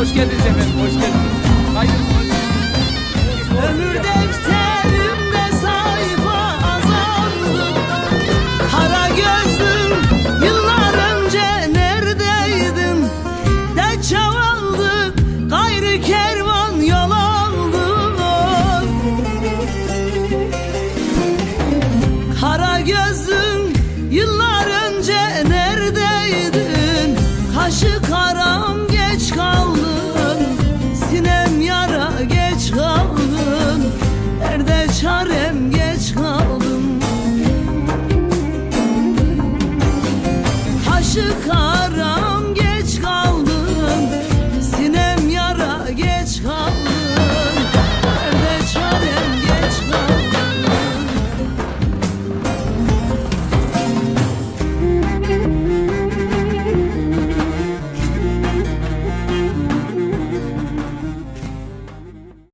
Hoş geldiniz efendim, hoş geldiniz. Hayır, hoş geldiniz. Ömür defterimde sayfa azaldı. Kara gözlüm, yıllar önce neredeydin? De çavaldı, gayrı kervan yol aldı. Kara gözlüm, yıllar önce neredeydin? Kaşık çıkar